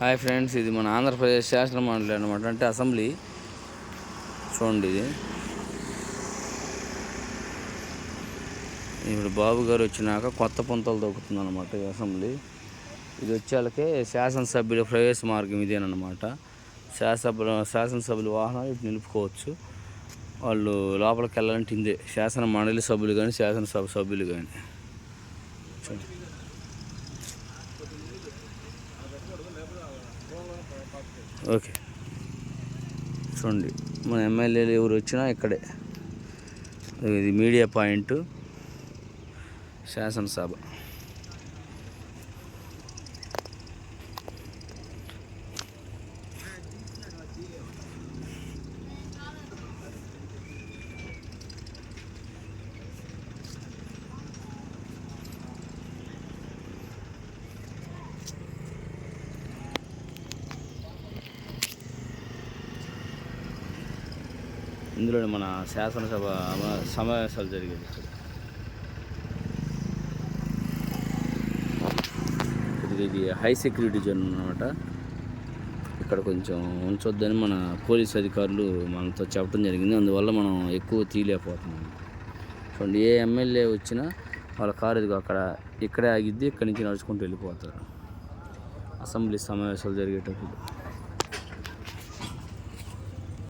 Hi friends ఇది మన ఆంధ్రప్రదేశ్ శాసన మండలి అనమాట అంటే అసెంబ్లీ. చూడండి ఇది. ఇప్పుడు బాబు గారు వచ్చినాక కొత్త పుంతలు దొక్కుతుంది అనమాట ఈ అసెంబ్లీ. ఇది వచ్చేళ్ళకే శాసనసభ్యుల ప్రవేశ మార్గం ఇదేనమాట శాసనసభ్యుల శాసనసభ్యుల వాహనాలు ఇటు నిలుపుకోవచ్చు. వాళ్ళు లోపలికి వెళ్ళాలంటే ఇందే శాసన మండలి సభ్యులు కానీ శాసనసభ సభ్యులు కానీ ఓకే. చూడండి మన ఎమ్మెల్యేలు ఎవరు వచ్చినా ఇక్కడే. ఇది మీడియా పాయింట్ శాసనసభ. ఇందులో మన శాసనసభ సమావేశాలు జరిగేది ఇక్కడ. ఇది హై సెక్యూరిటీ జోన్ అనమాట ఇక్కడ కొంచెం ఉంచొద్దని మన పోలీస్ అధికారులు మనతో చెప్పడం జరిగింది. అందువల్ల మనం ఎక్కువ తీయలేకపోతున్నాం. చూడండి ఏ ఎమ్మెల్యే వచ్చినా వాళ్ళ కారు ఇదిగో అక్కడ ఇక్కడే ఆగిద్ది ఇక్కడి నుంచి నడుచుకుంటూ వెళ్ళిపోతారు. అసెంబ్లీ సమావేశాలు జరిగేటప్పుడు.